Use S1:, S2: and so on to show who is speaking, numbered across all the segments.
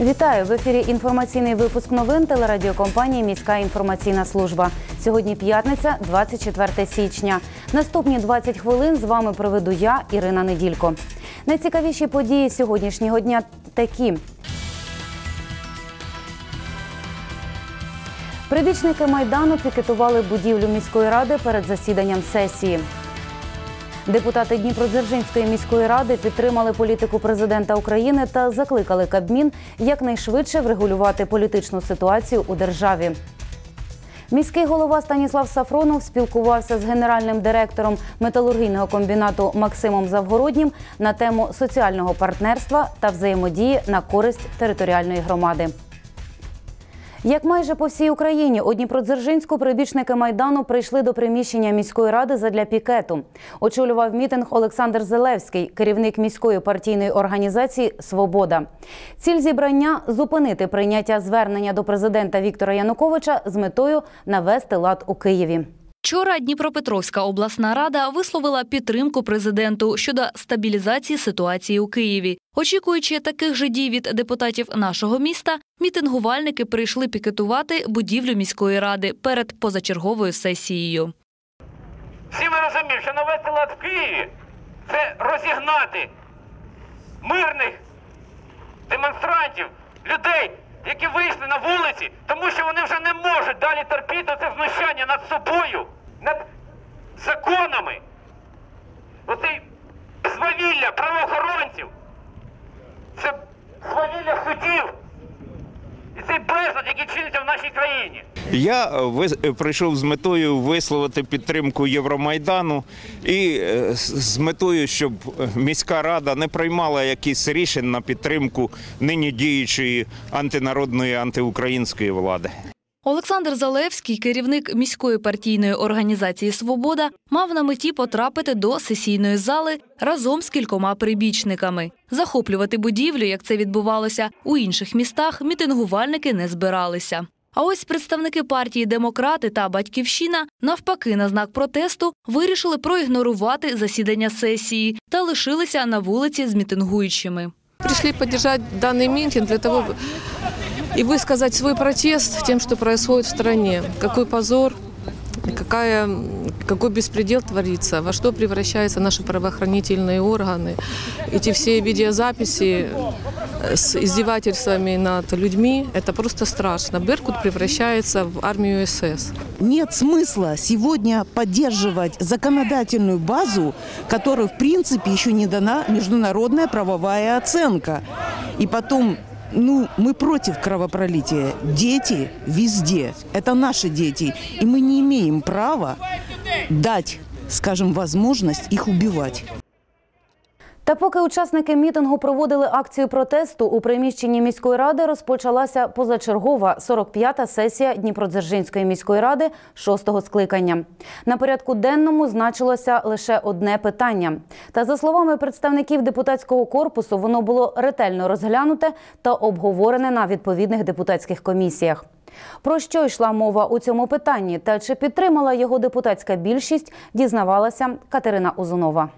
S1: Вітаю в ефірі. Інформаційний випуск новин телерадіокомпанії Міська інформаційна служба. Сьогодні п'ятниця, 24 січня. Наступні 20 хвилин з вами проведу я, Ірина Неділько. Найцікавіші події сьогоднішнього дня такі. Прибічники майдану пікетували будівлю міської ради перед засіданням сесії. Депутати Дніпродзержинської міської ради підтримали політику президента України та закликали Кабмін якнайшвидше врегулювати політичну ситуацію у державі. Міський голова Станіслав Сафронов спілкувався з генеральним директором металургійного комбінату Максимом Завгороднім на тему соціального партнерства та взаємодії на користь територіальної громади. Як майже по всій Україні, у Дніпродзержинську прибічники майдану прийшли до приміщення міської ради задля пікету. Очолював мітинг Олександр Зелевський, керівник міської партійної організації Свобода. Ціль зібрання зупинити прийняття звернення до президента Віктора Януковича з метою навести лад у Києві.
S2: Вчора Дніпропетровська обласна рада висловила підтримку президенту щодо стабілізації ситуації у Києві. Очікуючи таких же дій від депутатів нашого міста, мітингувальники прийшли пікетувати будівлю міської ради перед позачерговою сесією.
S3: Всі ми розуміємо, що навести лад в Києві це розігнати мирних демонстрантів, людей, які вийшли на вулиці, тому що вони вже не можуть далі терпіти це знущання над собою, над законами. Оцей свавілля правоохоронців, це свавілля судів. І цей безлад, який чиниться в нашій країні.
S4: Я е, вис- прийшов з метою висловити підтримку Євромайдану і е, з- метою, щоб е, міська рада не приймала якісь рішень на підтримку нині діючої антинародної антиукраїнської влади.
S2: Олександр Залевський, керівник міської партійної організації Свобода, мав на меті потрапити до сесійної зали разом з кількома прибічниками. Захоплювати будівлю, як це відбувалося у інших містах, мітингувальники не збиралися. А ось представники партії Демократи та Батьківщина навпаки на знак протесту вирішили проігнорувати засідання сесії та лишилися на вулиці з мітингуючими.
S5: Пришли поддержать данный митинг для того и высказать свой протест тем, что происходит в стране. Какой позор, какая, какой беспредел творится, во что превращаются наши правоохранительные органы. Эти все видеозаписи с издевательствами над людьми, это просто страшно. Беркут превращается в армию СС.
S6: Нет смысла сегодня поддерживать законодательную базу, которой, в принципе, еще не дана международная правовая оценка. И потом, ну, мы против кровопролития. Дети везде. Это наши дети. И мы не имеем права дать, скажем, возможность их убивать.
S1: Та поки учасники мітингу проводили акцію протесту, у приміщенні міської ради розпочалася позачергова 45-та сесія Дніпродзержинської міської ради шостого скликання. На порядку денному значилося лише одне питання. Та за словами представників депутатського корпусу, воно було ретельно розглянуте та обговорене на відповідних депутатських комісіях. Про що йшла мова у цьому питанні та чи підтримала його депутатська більшість, дізнавалася Катерина Узунова.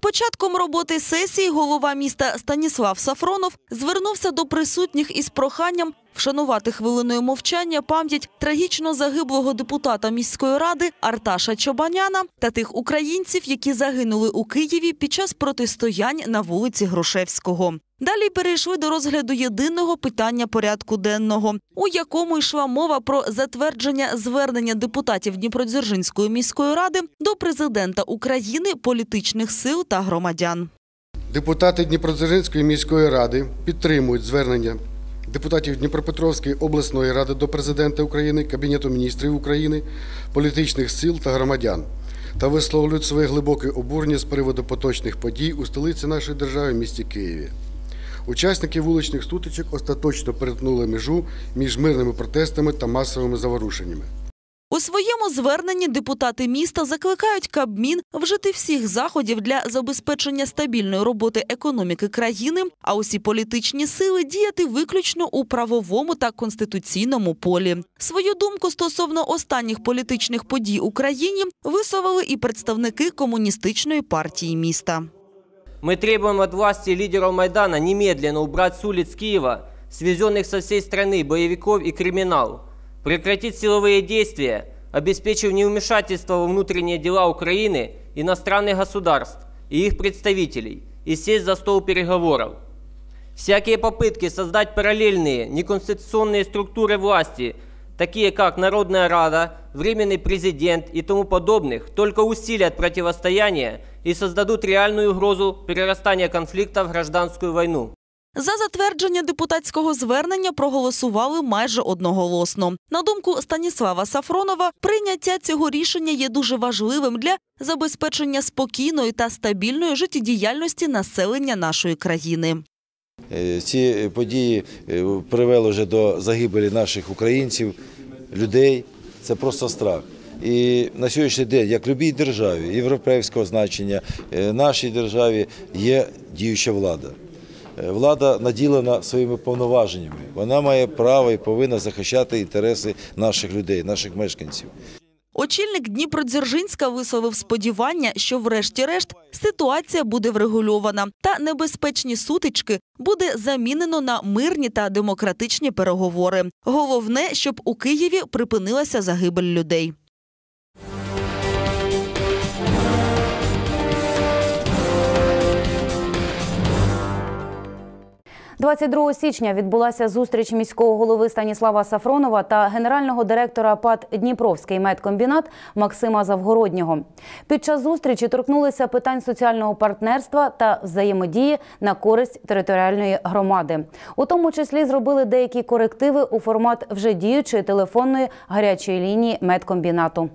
S7: Початком роботи сесії голова міста Станіслав Сафронов звернувся до присутніх із проханням вшанувати хвилиною мовчання пам'ять трагічно загиблого депутата міської ради Арташа Чобаняна та тих українців, які загинули у Києві під час протистоянь на вулиці Грушевського. Далі перейшли до розгляду єдиного питання порядку денного, у якому йшла мова про затвердження звернення депутатів Дніпродзержинської міської ради до президента України, політичних сил та громадян.
S8: Депутати Дніпродзержинської міської ради підтримують звернення депутатів Дніпропетровської обласної ради до президента України, Кабінету міністрів України, політичних сил та громадян та висловлюють своє глибоке обурення з приводу поточних подій у столиці нашої держави, місті Києві. Учасники вуличних сутичок остаточно перетнули межу між мирними протестами та масовими заворушеннями.
S7: У своєму зверненні депутати міста закликають Кабмін вжити всіх заходів для забезпечення стабільної роботи економіки країни, а усі політичні сили діяти виключно у правовому та конституційному полі. Свою думку стосовно останніх політичних подій у країні висловили і представники комуністичної партії міста.
S9: Мы требуем от власти и лидеров Майдана немедленно убрать с улиц Киева свезенных со всей страны боевиков и криминал, прекратить силовые действия, обеспечив невмешательство во внутренние дела Украины иностранных государств и их представителей и сесть за стол переговоров. Всякие попытки создать параллельные неконституционные структуры власти, такие как Народная Рада, Временный президент и тому подобных, только усилят противостояние и создадут реальную угрозу перерастания конфликта в гражданскую войну.
S7: За затвердження депутатського звернення проголосували майже одноголосно. На думку Станіслава Сафронова, прийняття цього рішення є дуже важливим для забезпечення спокійної та стабільної життєдіяльності населення нашої країни.
S10: Е, Ці події е, привели вже до загибелі наших українців, людей. Це просто страх. І на сьогоднішній день, як в будь-якій державі, європейського значення, е, нашій державі є діюча влада. Влада наділена своїми повноваженнями. Вона має право і повинна захищати інтереси наших людей, наших мешканців.
S7: Очільник Дніпродзержинська висловив сподівання, що врешті-решт ситуація буде врегульована та небезпечні сутички буде замінено на мирні та демократичні переговори. Головне, щоб у Києві припинилася загибель людей.
S1: 22 січня відбулася зустріч міського голови Станіслава Сафронова та генерального директора ПАД Дніпровський медкомбінат Максима Завгороднього. Під час зустрічі торкнулися питань соціального партнерства та взаємодії на користь територіальної громади. У тому числі зробили деякі корективи у формат вже діючої телефонної гарячої лінії медкомбінату.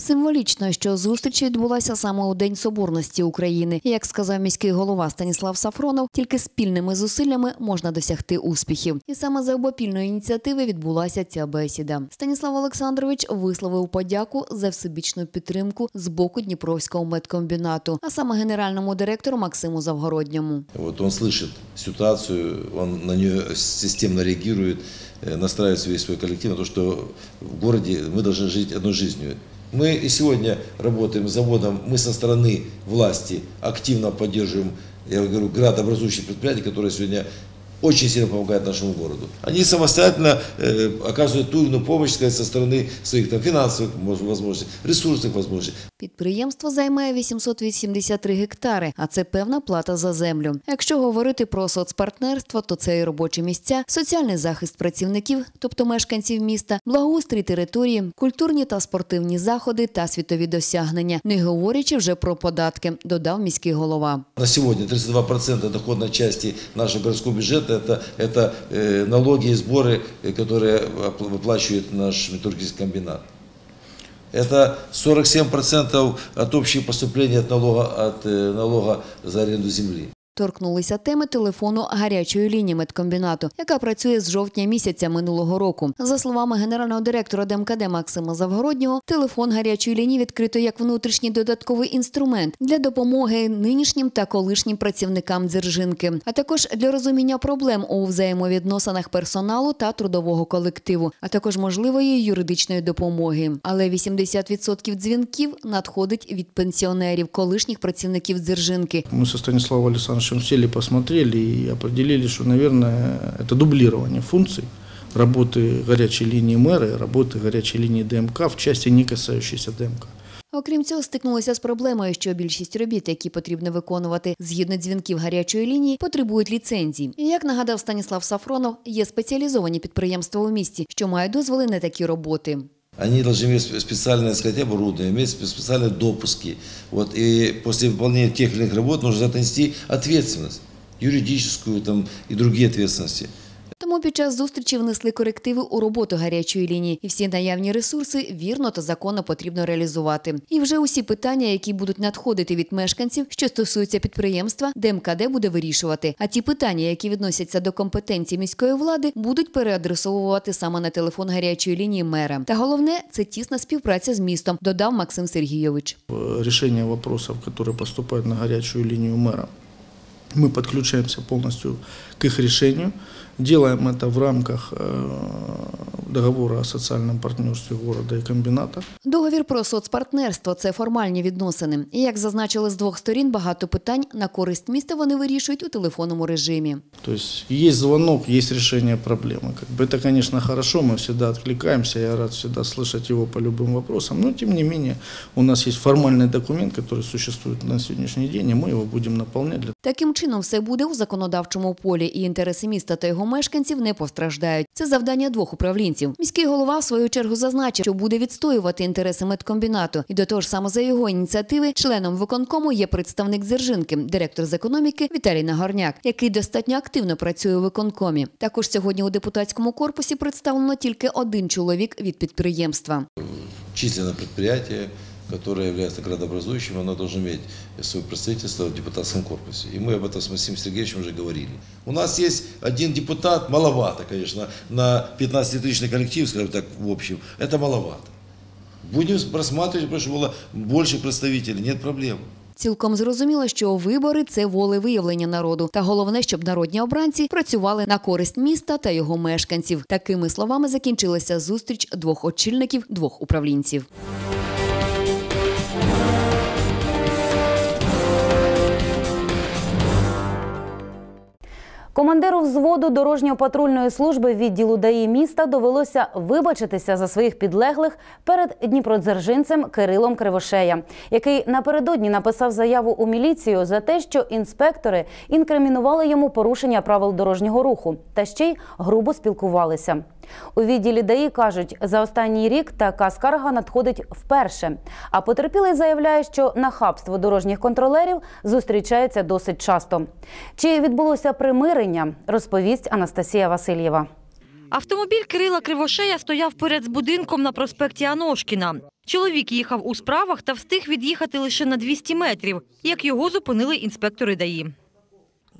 S11: Символічно, що зустріч відбулася саме у День Соборності України. І, Як сказав міський голова Станіслав Сафронов, тільки спільними зусиллями можна досягти успіхів. І саме за обопільної ініціативи відбулася ця бесіда. Станіслав Олександрович висловив подяку за всебічну підтримку з боку Дніпровського медкомбінату, а саме генеральному директору Максиму Завгородньому.
S10: Вот он слышит ситуацию, он на нее системно реагирует, э, настраивает весь свой коллектив на то, что в городе мы должны жить одной жизнью. Мы и сегодня работаем с заводом, мы со стороны власти активно поддерживаем, я говорю, градообразующие предприятия, которые сегодня очень сильно помогают нашему городу. Они самостоятельно э, оказывают ту или иную помощь сказать, со стороны своих там, финансовых мож- возможностей, ресурсных возможностей.
S11: Підприємство займає 883 гектари, а це певна плата за землю. Якщо говорити про соцпартнерство, то це і робочі місця, соціальний захист працівників, тобто мешканців міста, благоустрій території, культурні та спортивні заходи та світові досягнення, не говорячи вже про податки, додав міський голова.
S10: На сегодня 32% доходной части нашего городского бюджета это, это э, налоги и сборы, э, которые выплачивает наш металлургический комбинат. Это 47% от общих поступлений от налога, от э, налога за аренду земли.
S11: Торкнулися теми телефону гарячої лінії медкомбінату, яка працює з жовтня місяця минулого року. За словами генерального директора ДМКД Максима Завгороднього, телефон гарячої лінії відкрито як внутрішній додатковий інструмент для допомоги нинішнім та колишнім працівникам дзержинки, а також для розуміння проблем у взаємовідносинах персоналу та трудового колективу, а також можливої юридичної допомоги. Але 80% дзвінків надходить від пенсіонерів, колишніх працівників дзержинки,
S12: Мы со Станиславом Александровичем сели, посмотрели и определили, что, наверное, это дублирование функций работы горячей линии мэра и работы горячей линии ДМК в части, не касающейся ДМК.
S11: Окрім цього, стикнулися з проблемою, що більшість робіт, які потрібно виконувати згідно дзвінків гарячої лінії, потребують ліцензій. І як нагадав Станіслав Сафронов, є спеціалізовані підприємства у місті, що мають дозволи на такі роботи.
S10: Они должны иметь спе- специальное сказать, оборудование, иметь спе- специальные допуски. Вот, и после выполнения тех или иных работ нужно отнести ответственность, юридическую там, и другие ответственности.
S11: Тому Тому під час зустрічі внесли корективи у роботу гарячої лінії, і всі наявні ресурси вірно та законно потрібно реалізувати. І вже усі питання, які будуть надходити від мешканців, що стосуються підприємства, ДМКД буде вирішувати. А ті питання, які відносяться до компетенції міської влади, будуть переадресовувати саме на телефон гарячої лінії мера. Та головне це тісна співпраця з містом, додав Максим Сергійович.
S12: Э, решение вопросов, которые поступают на горячую линию мэра. Мы подключаемся полностью к их решению. Делаем это в рамках э, договора о социальном партнерстве города и комбината.
S11: Договір про соцпартнерство це формальні відносини. І як зазначили з двох сторін, багато питань на користь міста вони вирішують у телефонному режимі.
S12: То есть есть звонок, есть решение проблемы. Как бы это, конечно, хорошо, мы всегда откликаемся, я рад всегда слышать его по любым вопросам, но тем не менее у нас есть формальный документ, который существует на сегодняшний день, и мы его будем наполнять для
S11: Таким чином, все буде у законодавчому полі, і інтереси міста та його мешканців не постраждають. Це завдання двох управлінців. Міський голова в свою чергу зазначив, що буде відстоювати інтереси медкомбінату. І до того ж, саме за його ініціативи, членом виконкому є представник Дзержинки, директор з економіки Віталій Нагорняк, який достатньо активно працює у виконкомі. Також сьогодні у депутатському корпусі представлено тільки один чоловік від підприємства.
S10: численное предприятие, которое является градообразующим, оно должно иметь свое представительство в депутатском корпусе. И мы об этом с Максимом Сергеевичем уже говорили. У нас есть один депутат, маловато, конечно, на 15-тысячный коллектив, скажем так, в общем, это маловато. Будем рассматривать, потому что было больше представителей, нет проблем.
S11: Цілком зрозуміло, що вибори це волевиявлення народу. Та головне, щоб народні обранці працювали на користь міста та його мешканців. Такими словами закінчилася зустріч двох очільників, двох управлінців.
S1: Командиру взводу дорожньо-патрульної служби відділу ДАІ міста довелося вибачитися за своїх підлеглих перед дніпродзержинцем Кирилом Кривошея, який напередодні написав заяву у міліцію за те, що інспектори інкримінували йому порушення правил дорожнього руху та ще й грубо спілкувалися. У відділі ДАІ кажуть, за останній рік така скарга надходить вперше. А потерпілий заявляє, що нахабство дорожніх контролерів зустрічається досить часто. Чи відбулося примирення, розповість Анастасія Васильєва.
S13: Автомобіль Кирила Кривошея стояв поряд з будинком на проспекті Аношкіна. Чоловік їхав у справах та встиг від'їхати лише на 200 метрів, як його зупинили інспектори ДАІ.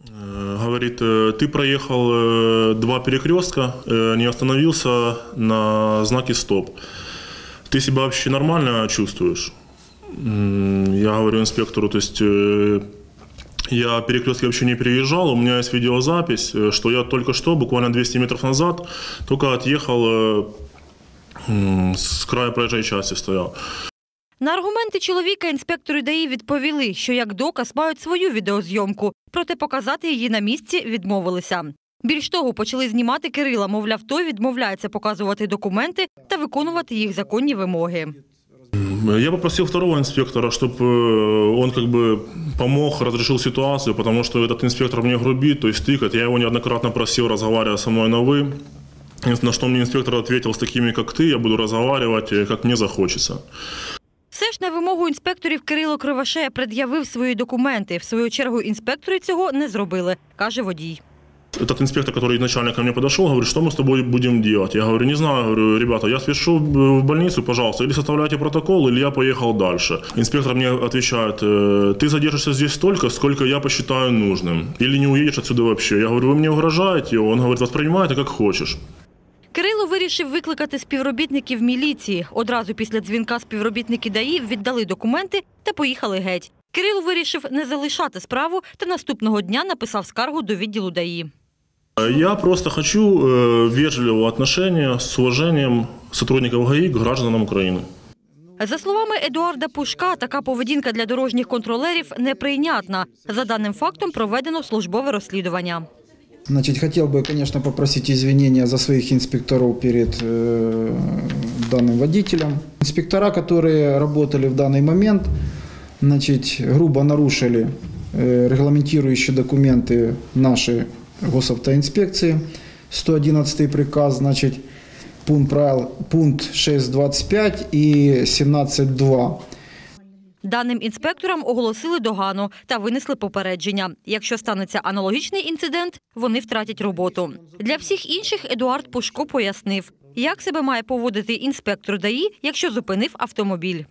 S14: Э, Говорит, э, ты проехал э, два перекрестка, э, не остановился на знаке стоп. Ты себя вообще нормально чувствуешь? М, Я говорю инспектору, то есть э, я перекрестки вообще не переезжал, у меня есть видеозапись, э, что я только что, буквально 200 метров назад, только отъехал э, м, с края проезжей части стоял.
S13: На аргументи чоловіка інспектори ДАІ відповіли, що як доказ мають свою відеозйомку, проте показати її на місці відмовилися. Більш того, почали знімати Кирила, мовляв, той відмовляється показувати документи та виконувати їх законні вимоги.
S14: Я попросил второго инспектора, чтобы он как бы помог, разрешил ситуацию, потому что этот инспектор мне грубит, то есть тыкает. Я его неоднократно просил, разговаривая со мной на «вы». На что мне инспектор ответил, с такими, как ты, я буду разговаривать, э, как мне захочется.
S13: Все ж на вимогу інспекторів Кирило Кривошея пред'явив свої документи. В свою чергу інспектори цього не зробили, каже водій.
S14: Этот инспектор, который изначально ко мне подошел, говорит, что мы с тобой будем делать? Я говорю, не знаю, говорю, ребята, я спешу в больницу, пожалуйста, или составляйте протокол, или я поехал дальше. Инспектор мне отвечает, «Э, ты задержишься здесь столько, сколько я посчитаю нужным, или не уедешь отсюда вообще. Я говорю, вы мне угрожаете? Он говорит, воспринимай это как хочешь.
S13: Кирило вирішив викликати співробітників міліції. Одразу після дзвінка співробітники ДАІ віддали документи та поїхали геть. Кирило вирішив не залишати справу та наступного дня написав скаргу до відділу ДАІ.
S14: Я просто хочу э, вежливого отношения с уважением сотрудников ГАИ к гражданам Украины.
S13: За словами Едуарда Пушка, така поведінка для дорожніх контролерів неприйнятна. За даним фактом проведено службове розслідування.
S15: Значит, хотел бы, конечно, попросить извинения за своих инспекторов перед э, данным водителем. Инспектора, которые работали в данный момент, значит, грубо нарушили э, регламентирующие документы нашей госавтоинспекции. 111 приказ, значит, пункт правил, пункт 6.25 и 17.2.
S13: Даним інспекторам оголосили догану та винесли попередження. Якщо станеться аналогічний інцидент, вони втратять роботу. Для всіх інших Едуард Пушко пояснив, як себе має поводити інспектор ДАІ, якщо зупинив автомобіль.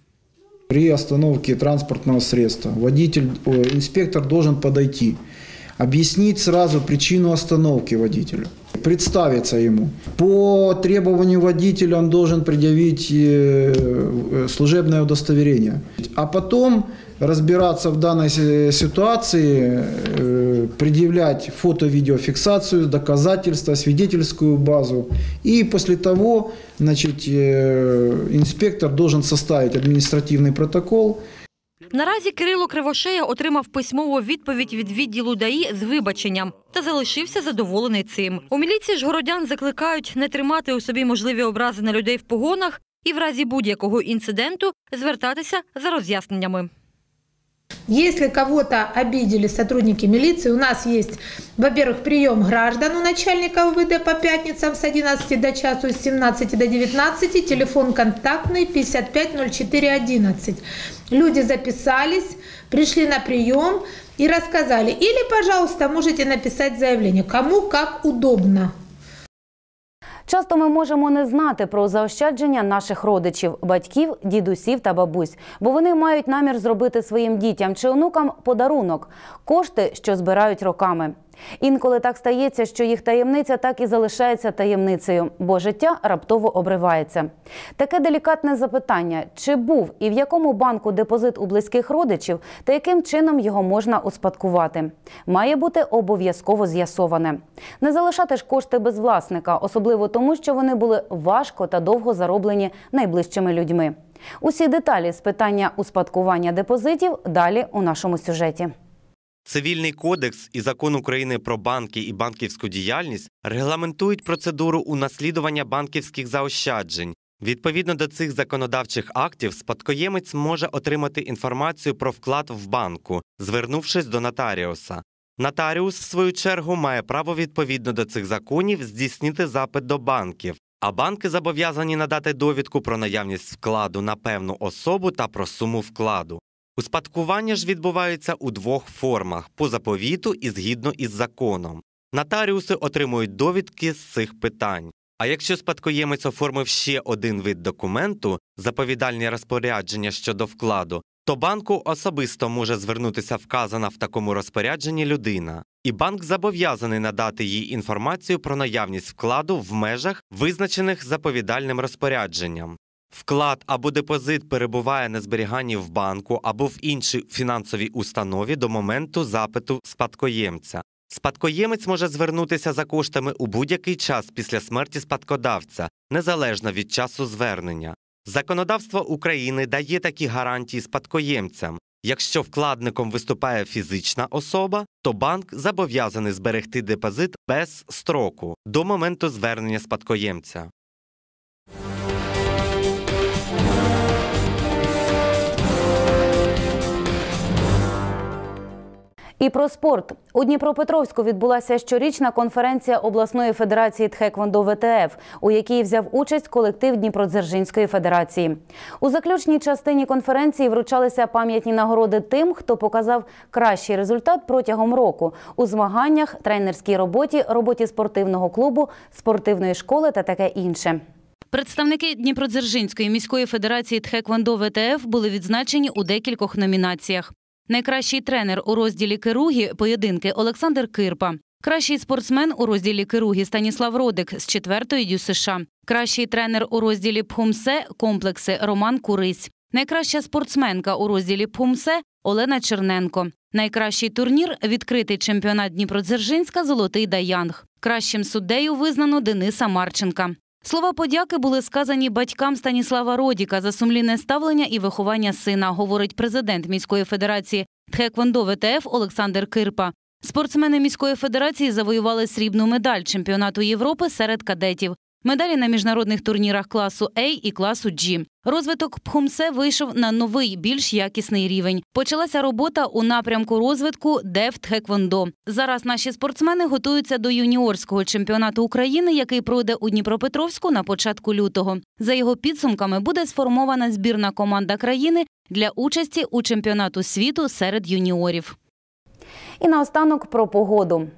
S15: При остановке транспортного средства водитель, инспектор должен подойти, объяснить сразу причину остановки водителю, представиться ему. По требованию водителя он должен предъявить э, э, служебное удостоверение. А потом разбираться в данной си- ситуации, э, предъявлять фото-видеофиксацию, доказательства, свидетельскую базу. И после того значит, инспектор должен составить административный протокол,
S13: Наразі Кирило Кривошея отримав письмову відповідь від відділу ДАІ з вибаченням та залишився задоволений цим. У міліції ж городян закликають не тримати у собі можливі образи на людей в погонах і в разі будь-якого інциденту звертатися за роз'ясненнями.
S16: Если кого-то обидели сотрудники милиции, у нас есть, во-первых, прием граждан у начальника УВД по пятницам с 11 до часу, с 17 до 19, телефон контактный 550411. Люди записались, пришли на прием и рассказали. Или, пожалуйста, можете написать заявление, кому как удобно.
S1: Часто ми можемо не знати про заощадження наших родичів, батьків, дідусів та бабусь, бо вони мають намір зробити своїм дітям чи онукам подарунок кошти, що збирають роками. Інколи так стається, що їх таємниця так і залишається таємницею, бо життя раптово обривається. Таке делікатне запитання: чи був і в якому банку депозит у близьких родичів, та яким чином його можна успадкувати, має бути обов'язково з'ясоване. Не залишати ж кошти без власника, особливо тому, що вони були важко та довго зароблені найближчими людьми. Усі деталі з питання успадкування депозитів далі у нашому сюжеті.
S17: Цивільний кодекс і закон України про банки і банківську діяльність регламентують процедуру унаслідування банківських заощаджень. Відповідно до цих законодавчих актів, спадкоємець може отримати інформацію про вклад в банку, звернувшись до нотаріуса. Нотаріус, в свою чергу, має право відповідно до цих законів здійснити запит до банків, а банки зобов'язані надати довідку про наявність вкладу на певну особу та про суму вкладу. Успадкування ж відбувається у двох формах по заповіту і згідно із законом. Нотаріуси отримують довідки з цих питань. А якщо спадкоємець оформив ще один вид документу заповідальні розпорядження щодо вкладу, то банку особисто може звернутися вказана в такому розпорядженні людина, і банк зобов'язаний надати їй інформацію про наявність вкладу в межах, визначених заповідальним розпорядженням. Вклад або депозит перебуває на зберіганні в банку або в іншій фінансовій установі до моменту запиту спадкоємця. Спадкоємець може звернутися за коштами у будь-який час після смерті спадкодавця, незалежно від часу звернення. Законодавство України дає такі гарантії спадкоємцям. Якщо вкладником виступає фізична особа, то банк зобов'язаний зберегти депозит без строку до моменту звернення спадкоємця.
S1: І про спорт у Дніпропетровську відбулася щорічна конференція обласної федерації Тхеквондо ВТФ, у якій взяв участь колектив Дніпродзержинської федерації. У заключній частині конференції вручалися пам'ятні нагороди тим, хто показав кращий результат протягом року у змаганнях, тренерській роботі, роботі спортивного клубу, спортивної школи та таке інше. Представники Дніпродзержинської міської федерації Тхеквондо ВТФ були відзначені у декількох номінаціях. Найкращий тренер у розділі керугі поєдинки Олександр Кирпа. Кращий спортсмен у розділі керугі Станіслав Родик з 4-ї дю США. Кращий тренер у розділі Пхумсе комплекси Роман Курись. Найкраща спортсменка у розділі Пхумсе Олена Черненко. Найкращий турнір відкритий чемпіонат Дніпродзержинська Золотий Даянг. Кращим суддею визнано Дениса Марченка. Слова подяки були сказані батькам Станіслава Родіка за сумлінне ставлення і виховання сина, говорить президент міської федерації Тхеквондо ВТФ Олександр Кирпа. Спортсмени міської федерації завоювали срібну медаль чемпіонату Європи серед кадетів. Медалі на міжнародних турнірах класу А і класу G. Розвиток Пхумсе вийшов на новий, більш якісний рівень. Почалася робота у напрямку розвитку ДЕФ Тхеквондо. Зараз наші спортсмени готуються до юніорського чемпіонату України, який пройде у Дніпропетровську на початку лютого. За його підсумками буде сформована збірна команда країни для участі у чемпіонату світу серед юніорів. І наостанок про погоду.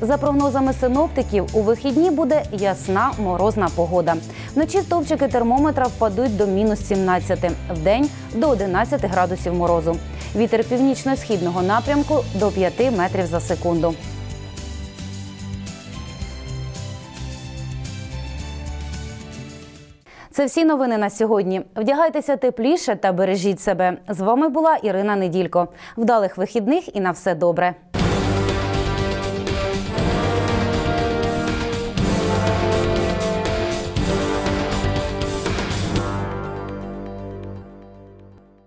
S1: За прогнозами синоптиків, у вихідні буде ясна морозна погода. Вночі стовпчики термометра впадуть до мінус 17, вдень до 11 градусів морозу. Вітер північно-східного напрямку до 5 метрів за секунду. Це всі новини на сьогодні. Вдягайтеся тепліше та бережіть себе. З вами була Ірина Неділько. Вдалих вихідних і на все добре.